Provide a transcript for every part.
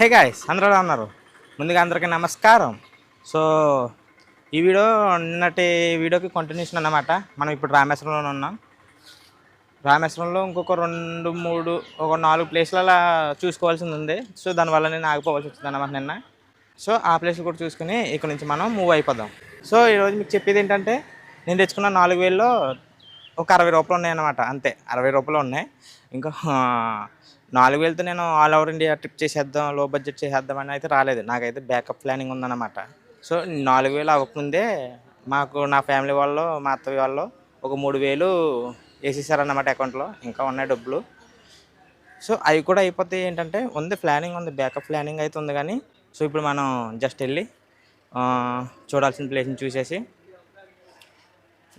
Hey guys అందరూ ఉన్నారు? ముందుగా అందరికీ నమస్కారం. సో ఈ వీడియో నిన్నటి వీడియోకి కంటిన్యూషన్ అన్నమాట. మనం ఇప్పుడు రామేశ్వరంలో ఉన్నాం. రామేశ్వరంలో ఇంకొక రెండు మూడు ఒక నాలుగు ప్లేస్లు అలా చూసుకోవాల్సింది ఉంది. సో దానివల్ల నేను ఆగిపోవాల్సి వచ్చింది అన్నమాట నిన్న. సో ఆ ప్లేస్ కూడా చూసుకుని ఇక్కడ నుంచి మనం మూవ్ అయిపోదాం. సో ఈరోజు మీకు చెప్పేది ఏంటంటే నేను తెచ్చుకున్న నాలుగు వేల్లో ఒక అరవై రూపాయలు ఉన్నాయి అనమాట అంతే. అరవై రూపాయలు ఉన్నాయి. ఇంకా నాలుగు వేలతో నేను ఆల్ ఓవర్ ఇండియా ట్రిప్ చేసేద్దాం లో బడ్జెట్ చేసేద్దాం అని అయితే రాలేదు. నాకైతే బ్యాకప్ ప్లానింగ్ ఉందన్నమాట. సో నాలుగు వేలు అవ్వకముందే మాకు నా ఫ్యామిలీ వాళ్ళు మా అత్తయ్య వాళ్ళు ఒక మూడు వేలు వేసేసారన్నమాట అకౌంట్లో. ఇంకా ఉన్నాయి డబ్బులు. సో అవి కూడా అయిపోతే ఏంటంటే ఉంది ప్లానింగ్ ఉంది బ్యాకప్ ప్లానింగ్ అయితే ఉంది కానీ సో ఇప్పుడు మనం జస్ట్ వెళ్ళి చూడాల్సిన ప్లేస్ని చూసేసి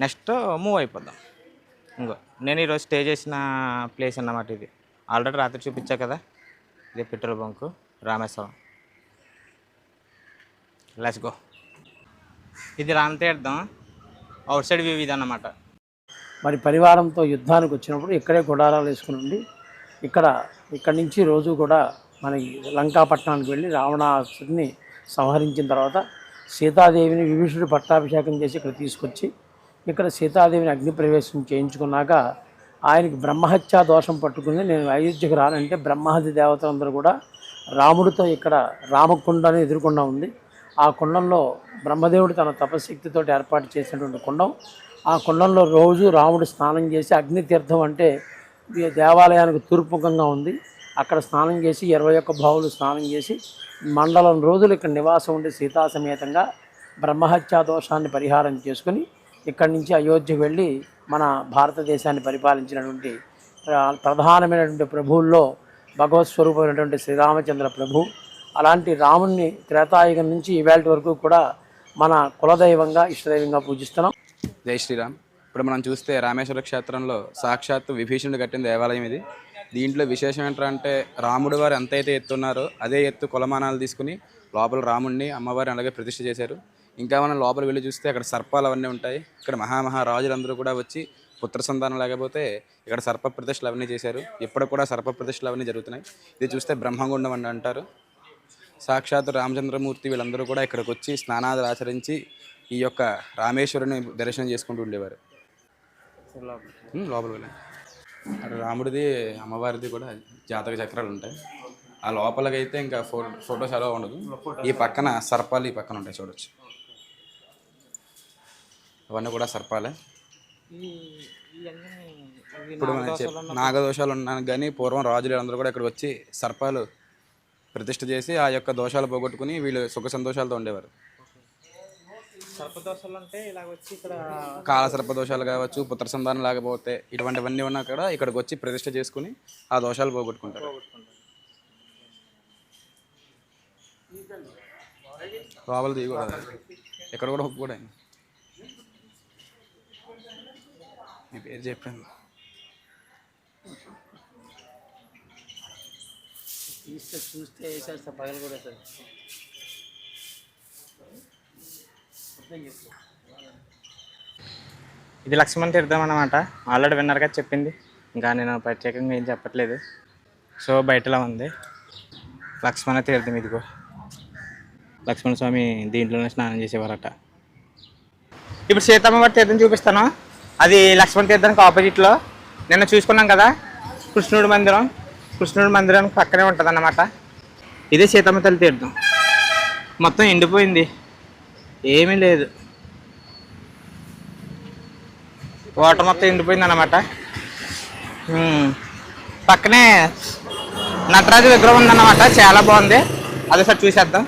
నెక్స్ట్ మూవ్ అయిపోద్దాం ఇంకో. నేను ఈరోజు స్టే చేసిన ప్లేస్ అన్నమాట ఇది. ఆల్రెడీ రాత్రి చూపించా కదా. ఇది petrol bunk Rameswaram. Let's go ఇది రామతీర్థం అవుట్ సైడ్ వ్యూ ఇది అన్నమాట. మరి పరివారంతో యుద్ధానికి వచ్చినప్పుడు ఇక్కడే గుడారాలు వేసుకుని ఉండి ఇక్కడ ఇక్కడ నుంచి రోజు కూడా మనకి లంకాపట్నానికి వెళ్ళి రావణాసుడిని సంహరించిన తర్వాత సీతాదేవిని విభీషుడు పట్టాభిషేకం చేసి ఇక్కడ తీసుకొచ్చి ఇక్కడ సీతాదేవిని అగ్నిప్రవేశం చేయించుకున్నాక ఆయనకి బ్రహ్మహత్యా దోషం పట్టుకుని నేను అయోధ్యకు రానంటే బ్రహ్మహత్య దేవతలందరూ కూడా రాముడితో ఇక్కడ రామకుండని ఎదుర్కొండా ఉంది. ఆ కుండంలో బ్రహ్మదేవుడు తన తపశక్తితో ఏర్పాటు చేసినటువంటి కుండం. ఆ కుండంలో రోజు రాముడు స్నానం చేసి అగ్నితీర్థం అంటే దేవాలయానికి తూర్పుముఖంగా ఉంది. అక్కడ స్నానం చేసి ఇరవై ఒక్క భావులు స్నానం చేసి మండలం రోజులు ఇక్కడ నివాసం ఉండి సీతాసమేతంగా బ్రహ్మహత్యా దోషాన్ని పరిహారం చేసుకుని ఇక్కడి నుంచి అయోధ్య వెళ్ళి మన భారతదేశాన్ని పరిపాలించినటువంటి ప్రధానమైనటువంటి ప్రభువుల్లో భగవత్ స్వరూపమైనటువంటి శ్రీరామచంద్ర ప్రభు అలాంటి రాముణ్ణి త్రేతాయుగం నుంచి ఈవేళ వరకు కూడా మన కులదైవంగా ఇష్టదైవంగా పూజిస్తున్నాం. జై శ్రీరామ్. ఇప్పుడు మనం చూస్తే రామేశ్వర క్షేత్రంలో సాక్షాత్తు విభీషణుడు కట్టిన దేవాలయం ఇది. దీంట్లో విశేషం ఏంటంటే రాముడు వారు ఎంతైతే ఎత్తున్నారో అదే ఎత్తు కులమానాలు తీసుకుని లోపల రాముడిని అమ్మవారిని అలాగే ప్రతిష్ఠ చేశారు. ఇంకా మనం లోపల వెళ్ళి చూస్తే అక్కడ సర్పాలు అవన్నీ ఉంటాయి. ఇక్కడ మహామహా రాజులందరూ కూడా వచ్చి పుత్ర సంతానం లేకపోతే ఇక్కడ సర్ప ప్రతిష్టలు అవన్నీ చేశారు. ఇప్పుడు కూడా సర్ప ప్రతిష్టలు అవన్నీ జరుగుతున్నాయి. ఇది చూస్తే బ్రహ్మగుండం అని అంటారు. సాక్షాత్ రామచంద్రమూర్తి వీళ్ళందరూ కూడా ఇక్కడికి వచ్చి స్నానాలు ఆచరించి ఈ యొక్క రామేశ్వరుని దర్శనం చేసుకుంటూ ఉండేవారు. లోపల వెళ్ళి అక్కడ రాముడిది అమ్మవారిది కూడా జాతక చక్రాలు ఉంటాయి. ఆ లోపలకైతే ఇంకా ఫోటో ఫోటోస్ అలా ఉండదు. ఈ పక్కన సర్పాలు ఈ పక్కన ఉంటాయి చూడొచ్చు. అవన్నీ కూడా సర్పాలే. ఇప్పుడు మనం చెప్ నాగదోషాలు ఉన్నాను కానీ పూర్వం రాజులు అందరూ కూడా ఇక్కడ వచ్చి సర్పాలు ప్రతిష్ఠ చేసి ఆ యొక్క దోషాలు పోగొట్టుకుని వీళ్ళు సుఖ సంతోషాలతో ఉండేవారు. సర్పదోషాలు అంటే ఇలాగ వచ్చి ఇక్కడ కాల సర్ప దోషాలు కావచ్చు పుత్ర సంతానం లేకపోతే ఇటువంటివన్నీ ఉన్నా కూడా ఇక్కడికి వచ్చి ప్రతిష్ఠ చేసుకుని ఆ దోషాలు పోగొట్టుకుంటారు. లోపల దిగి ఇక్కడ కూడా హుక్ కూడా మీ పేరు చెప్పాను చూస్తే చూస్తే వేసేస్తా పగలు కూడా సార్. ఇది లక్ష్మణ్ తీర్థం అన్నమాట. ఆల్రెడీ విన్నర్గా చెప్పింది. ఇంకా నేను ప్రత్యేకంగా ఏం చెప్పట్లేదు. సో బయటలా ఉంది. లక్ష్మణ తీర్థం ఇదిగో. లక్ష్మణ స్వామి దీంట్లోనే స్నానం చేసేవారట. ఇప్పుడు సీతమ్మ వారి తీర్థం చూపిస్తాను? అది లక్ష్మణ తీర్థానికి ఆపోజిట్లో నిన్న చూసుకున్నాం కదా కృష్ణుడి మందిరం. కృష్ణుడి మందిరానికి పక్కనే ఉంటుంది అన్నమాట ఇదే సీతమ్మ తల్లి తీర్థం. మొత్తం ఎండిపోయింది. ఏమీ లేదు. వాటర్ మొత్తం ఎండిపోయింది అనమాట పక్కనే నటరాజు విగ్రహం ఉందన్నమాట. చాలా బాగుంది. అదే సార్ చూసేద్దాం.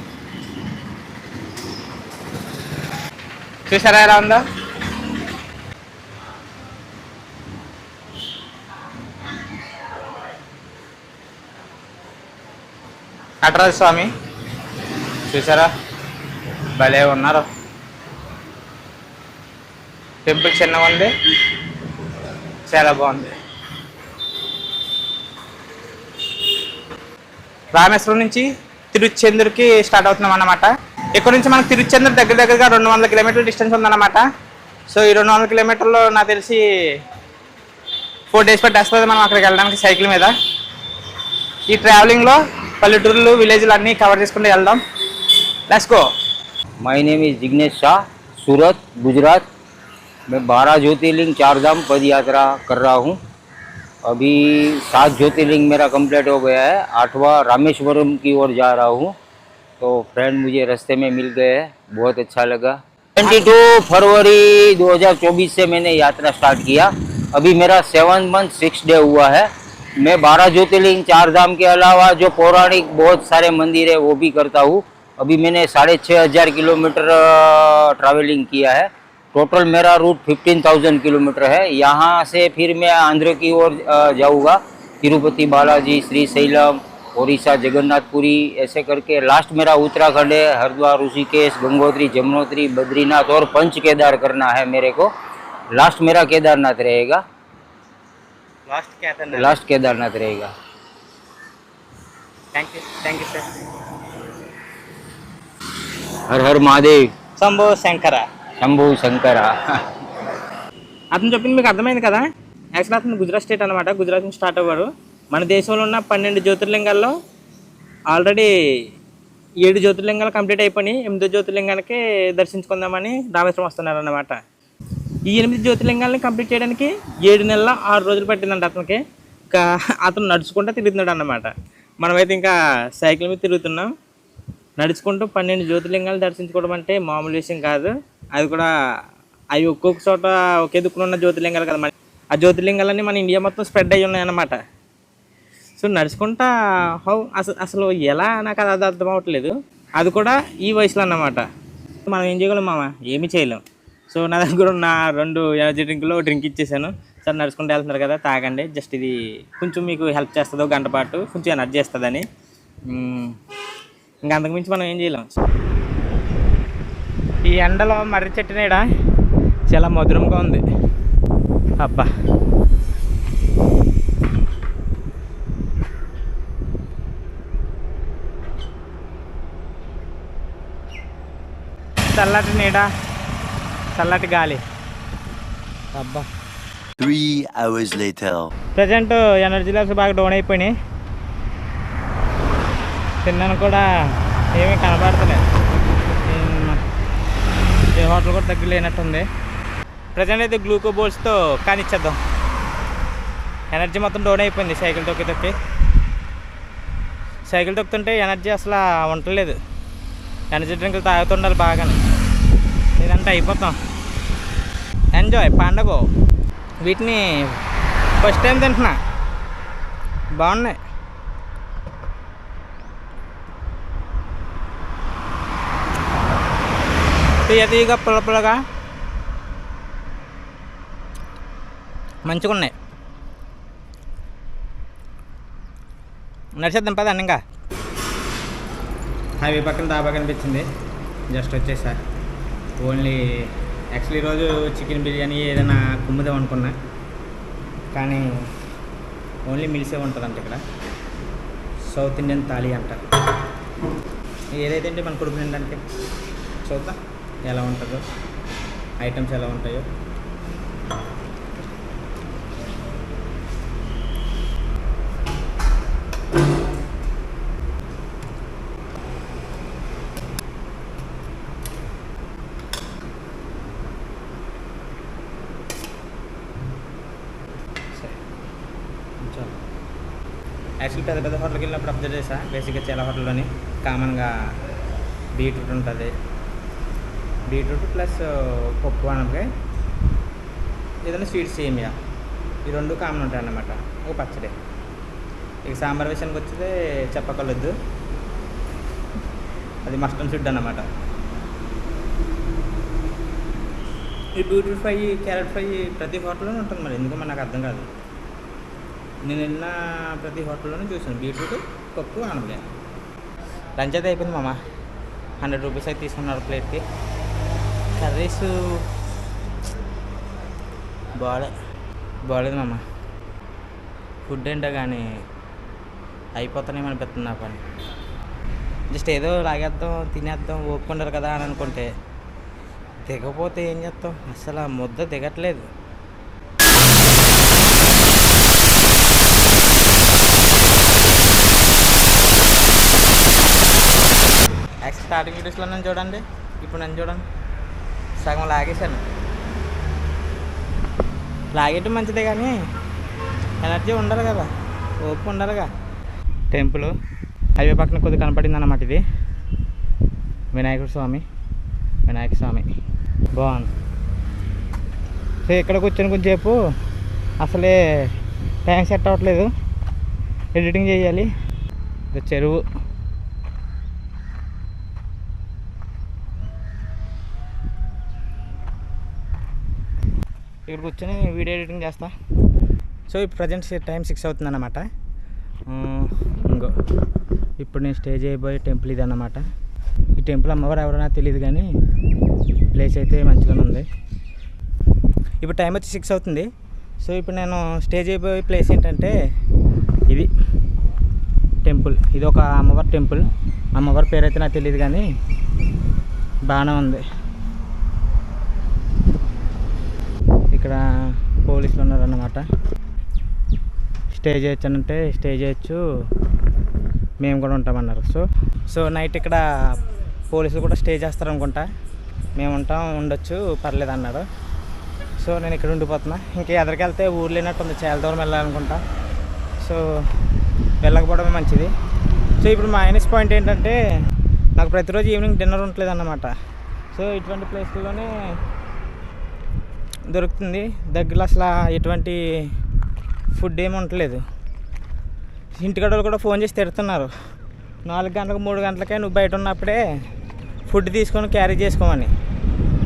చూసారా ఎలా ఉందో? నటరాజ స్వామి. చూసారా? భలే ఉన్నారు. టెంపుల్ చిన్నగా ఉంది. చాలా బాగుంది. రామేశ్వరం నుంచి తిరుచెందూరుకి స్టార్ట్ అవుతున్నాం అన్నమాట. ఇక్కడ నుంచి మనకు తిరుచెందూరు దగ్గర దగ్గరగా రెండు వందల కిలోమీటర్ల డిస్టెన్స్ ఉందన్నమాట. సో ఈ రెండు వందల కిలోమీటర్లు నాకు తెలిసి ఫోర్ డేస్ పట్టేస్తుంది మనం అక్కడికి వెళ్ళడానికి సైకిల్ మీద. ఈ ట్రావెలింగ్లో పల్లెటూర్లు విలేజ్లు అన్నీ కవర్ చేసుకుంటూ వెళ్దాం let's go my name is Jignesh Shah Surat Gujarat मैं बारह ज्योतिर्लिंग चार धाम पद यात्रा कर रहा हूँ अभी सात ज्योतिर्लिंग मेरा कंप्लीट हो गया है आठवां रामेश्वरम की ओर जा रहा हूँ तो फ्रेंड मुझे रास्ते में मिल गए हैं बहुत अच्छा लगा 22 फरवरी 2024 से मैंने यात्रा स्टार्ट किया अभी मेरा सेवन मंथ सिक्स डे हुआ है मैं बारह ज्योतिर्लिंग, चार धाम के अलावा जो पौराणिक बहुत सारे मंदिर है, वो भी करता हूँ। अभी मैंने साढ़े छः हज़ार किलोमीटर ट्रैवलिंग किया है। टोटल मेरा रूट फिफ्टीन थाउज़ेंड किलोमीटर है। यहाँ से फिर मैं आंध्र की ओर जाऊँगा। तिरुपति बालाजी, श्री शैलम ओडिशा, जगन्नाथपुरी, ऐसे करके लास्ट मेरा उत्तराखंड है, हरिद्वार, ऋषिकेश, गंगोत्री, जमुनोत्री, बद्रीनाथ और पंच केदार करना है मेरे को। लास्ट मेरा केदारनाथ रहेगा। లాస్ట్ కేతన్ लास्ट केदारनाथ रहेगा thank you thank you sir हर हर महादेव శంభో శంకర शंभु शंकरा అతను చెప్పింది మీకు అర్థమైంది కదా యాక్చువల్ అతను గుజరాత్ స్టేట్ అనమాట గుజరాత్ నుంచి స్టార్ట్ అవ్వారు మన దేశంలో ఉన్న పన్నెండు జ్యోతిర్లింగాల్లో ఆల్రెడీ ఏడు జ్యోతిర్లింగాలు కంప్లీట్ అయిపోయి ఎనిమిదో జ్యోతిర్లింగానికి దర్శించుకుందామని రామేశ్వరం వస్తున్నారు అన్నమాట ఈ ఎనిమిది జ్యోతిర్లింగాలని కంప్లీట్ చేయడానికి ఏడు నెలల ఆరు రోజులు పట్టిందండి అతనికి. ఇంకా అతను నడుచుకుంటూ తిరుగుతున్నాడు అన్నమాట. మనమైతే ఇంకా సైకిల్ మీద తిరుగుతున్నాం. నడుచుకుంటూ పన్నెండు జ్యోతిర్లింగాలు దర్శించుకోవడం అంటే మామూలు విషయం కాదు. అది కూడా అవి ఒక్కొక్క చోట ఒకే దిక్కున ఉన్న జ్యోతిర్లింగాలు కదా మన ఆ జ్యోతిర్లింగాలన్నీ మన ఇండియా మొత్తం స్ప్రెడ్ అయ్యి ఉన్నాయి అన్నమాట. సో నడుచుకుంటా హౌ అసలు అసలు ఎలా నాకు అది అది అర్థం అవ్వట్లేదు. అది కూడా ఈ వయసులో అన్నమాట. మనం ఏం చేయగలం మామ? ఏమీ చేయలేం. సో నా దగ్గర ఉన్న రెండు ఎనర్జీ డ్రింక్లో డ్రింక్ ఇచ్చేసాను. సార్ నడుచుకుంటూ వెళ్తున్నారు కదా తాగండి. జస్ట్ ఇది కొంచెం మీకు హెల్ప్ చేస్తుందో గంట పాటు కొంచెం ఎనర్జీ ఇస్తుందని ఇంకా అంతకుమించి మనం ఏం చేయలేం. ఈ ఎండలో మర్రి చెట్టు నీడ చాలా మధురంగా ఉంది. అబ్బా. చల్లటి నీడ చల్లటి గాలి. అబ్బా. Three hours later. Present energy levels బాగా డౌన్ అయిపోయినాయి. తిన్నాను కూడా ఏమీ కనబడతలేదు. ఏం- హోటల్ కూడా దగ్గర లేనట్టుంది ప్రజెంట్ అయితే గ్లూకో బోల్స్తో కానిచ్చేద్దాం. ఎనర్జీ మొత్తం డౌన్ అయిపోయింది సైకిల్ తొక్కి తొక్కి. సైకిల్ తొక్కుతుంటే ఎనర్జీ అసలు ఉండలేదు ఎనర్జీ డ్రింకులు తాగుతుండాలి బాగానే. ఇదంతా అయిపోతాం. ఎంజాయ్ పండగ. వీటిని ఫస్ట్ టైం తింటున్నా. బాగున్నాయి. తీయ తీయగా పుల్ల పుల్లగా. మంచిగా ఉన్నాయి నడిచేద్దాం పదండి ఇంకా. హైవే పక్కన దాబా కనిపించింది. జస్ట్ వచ్చేసారి ఓన్లీ యాక్చువల్లీ ఈరోజు చికెన్ బిర్యానీ ఏదైనా కుమ్ముదాం అనుకున్నా. కానీ ఓన్లీ మిల్సే ఉంటుందంట ఇక్కడ. సౌత్ ఇండియన్ థాలీ అంటారు. ఏదైతే అంటే మన కొడుకు ఏంటంటే చూద్దాం ఎలా ఉంటుందో ఐటమ్స్ ఎలా ఉంటాయో. యాక్చువల్ పెద్ద పెద్ద హోటల్కి వెళ్ళినప్పుడు అబ్జర్వ్ చేసా బేసిక్గా చాలా హోటల్లోని కామన్గా బీట్రూట్ ఉంటుంది. బీట్రూట్ ప్లస్ పప్పు అనగా ఏదైనా స్వీట్ సేమియా ఈ రెండు కామన్ ఉంటాయి అన్నమాట ఒక పచ్చడి. ఇక సాంబార్ విషయానికి వచ్చితే చెప్పకలొద్దు. అది మస్టర్డ్ స్వీట్ అన్నమాట. ఈ బీట్రూట్ ఫ్రై క్యారెట్ ఫ్రై ప్రతి హోటల్లోనే ఉంటుంది మరి. ఎందుకో మనకు అర్థం కాదు. నేను వెళ్ళిన ప్రతి హోటల్లోనే చూసాను బీట్రూట్ పప్పు అనపలే లంచ్ అయితే అయిపోయింది మామ. హండ్రెడ్ రూపీస్ అయితే తీసుకున్నారు ప్లేట్కి. కర్రీస్ బాగాలే బాగాలేదు మామ. ఫుడ్ ఏంటో కానీ అయిపోతానేమో అనిపిస్తుంది నా పని జస్ట్ ఏదో లాగేద్దాం తినేద్దాం ఓపుకుంటారు కదా అని అనుకుంటే దిగపోతే ఏం చేస్తాం? అసలు ఆ ముద్ద దిగట్లేదు. స్టార్టింగ్ వీడియోస్లో నన్ను చూడండి. ఇప్పుడు నన్ను చూడండి. సగం లాగేశాను. లాగేయటం మంచిదే కానీ ఎనర్జీ ఉండాలి కదా. ఓపిక ఉండాలిగా టెంపుల్ హైవే పక్కన కొద్దిగా కనపడింది అన్నమాట ఇది. వినాయకుడు స్వామి. వినాయక స్వామి. బాగుంది. సో ఇక్కడ కూర్చొని కొంచెంసేపు అసలే టైం సెట్ అవ్వట్లేదు. ఎడిటింగ్ చేయాలి. ఇది చెరువు. ఇక్కడ కూర్చొని వీడియో ఎడిటింగ్ చేస్తా. సో ఇప్పుడు ప్రజెంట్ టైం సిక్స్ అవుతుంది అన్నమాట ఇంకో ఇప్పుడు నేను స్టే చేయబోయే టెంపుల్ ఇది అన్నమాట ఈ టెంపుల్ అమ్మవారు ఎవరో నాకు తెలియదు కానీ ప్లేస్ అయితే మంచిగానే ఉంది. ఇప్పుడు టైం వచ్చి సిక్స్ అవుతుంది. సో ఇప్పుడు నేను స్టే చేయబోయే ప్లేస్ ఏంటంటే ఇది టెంపుల్. ఇది ఒక అమ్మవారి టెంపుల్. అమ్మవారి పేరు అయితే నాకు తెలియదు కానీ బాగానే ఉంది. ఇక్కడ పోలీసులు ఉన్నారన్నమాట స్టే చేయొచ్చు అంటే స్టే చేయొచ్చు మేము కూడా ఉంటామన్నారు. సో సో నైట్ ఇక్కడ పోలీసులు కూడా స్టే చేస్తారనుకుంటా. మేము ఉంటాం ఉండొచ్చు పర్లేదు అన్నాడు సో నేను ఇక్కడ ఉండిపోతున్నా. ఇంకా ఎదరికెళ్తే ఊరు లేనట్టుంది. చాలా దూరం వెళ్ళాలనుకుంటా. సో వెళ్ళకపోవడమే మంచిది. సో ఇప్పుడు మైనస్ పాయింట్ ఏంటంటే నాకు ప్రతిరోజు ఈవినింగ్ డిన్నర్ ఉండలేదు అన్నమాట సో ఇటువంటి ప్లేస్లోనే దొరుకుతుంది. దగ్గరలో అసలు ఎటువంటి ఫుడ్ ఏమి ఉండలేదు ఇంటికాడ వాళ్ళు కూడా ఫోన్ చేసి తిడుతున్నారు. నాలుగు గంటలకు మూడు గంటలకే నువ్వు బయట ఉన్నప్పుడే ఫుడ్ తీసుకొని క్యారీ చేసుకోమని.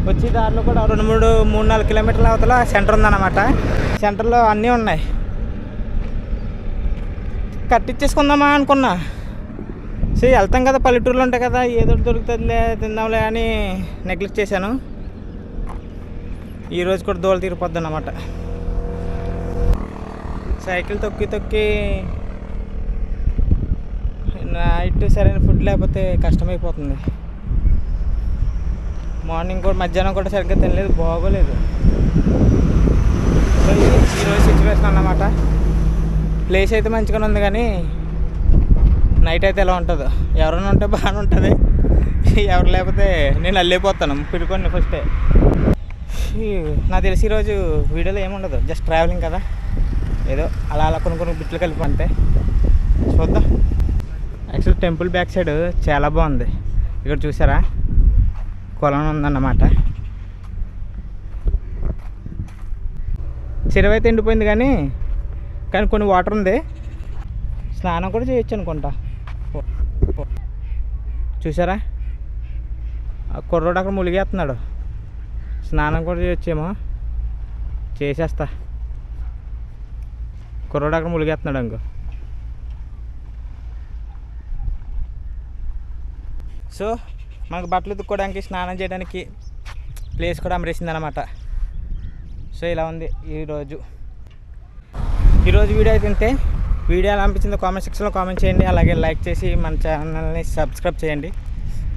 వచ్చి దారిలో కూడా రెండు మూడు మూడు నాలుగు కిలోమీటర్ల అవతల సెంటర్ ఉందన్నమాట. సెంటర్లో అన్నీ ఉన్నాయి. కట్టించేసుకుందామా అనుకున్నా. సో వెళ్తాం కదా పల్లెటూరులో ఉంటాయి కదా ఏదో దొరుకుతుందిలే తిందాంలే అని నెగ్లెక్ట్ చేశాను. ఈరోజు కూడా దోళ తీరిపోద్ది అన్నమాట సైకిల్ తొక్కి తొక్కి నైట్ సరైన ఫుడ్ లేకపోతే కష్టమైపోతుంది. మార్నింగ్ కూడా మధ్యాహ్నం కూడా సరిగ్గా తినలేదు బాగోలేదు. సో ఈరోజు సిచ్యువేషన్ అన్నమాట. ప్లేస్ అయితే మంచిగానే ఉంది కానీ నైట్ అయితే ఎలా ఉంటుందో. ఎవరైనా ఉంటే బాగానే ఉంటుంది. ఎవరు లేకపోతే నేను అల్లిపోతాను పిడుకొని ఫస్టే నాకు తెలిసి ఈరోజు వీడియోలో ఏముండదు జస్ట్ ట్రావెలింగ్ కదా. ఏదో అలా అలా కొన్ని కొన్ని బిట్లు కలిపి అంతే. చూద్దాం. యాక్చువల్ టెంపుల్ బ్యాక్ సైడ్ చాలా బాగుంది. ఇక్కడ చూసారా? కొలం ఉందన్నమాట. చెరువైతే ఎండిపోయింది కానీ కానీ కొన్ని వాటర్ ఉంది. స్నానం కూడా చేయొచ్చు అనుకుంటా. చూసారా? ఆ కుర్రోడు అక్కడ ములిగేస్తున్నాడు. స్నానం కూడా చేయొచ్చేమో. చేసేస్తా. కుర్రోడు అక్కడ ములిగేస్తున్నాడు ఇంకో. సో మనకు బట్టలు ఉతుక్కోవడానికి స్నానం చేయడానికి ప్లేస్ కూడా అమరేసిందనమాట సో ఇలా ఉంది ఈరోజు. ఈరోజు వీడియో అయితే ఇంతే వీడియో ఎలా అనిపించిందో కామెంట్ సెక్షన్లో కామెంట్ చేయండి. అలాగే లైక్ చేసి మన ఛానల్ని సబ్స్క్రైబ్ చేయండి.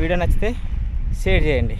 వీడియో నచ్చితే షేర్ చేయండి.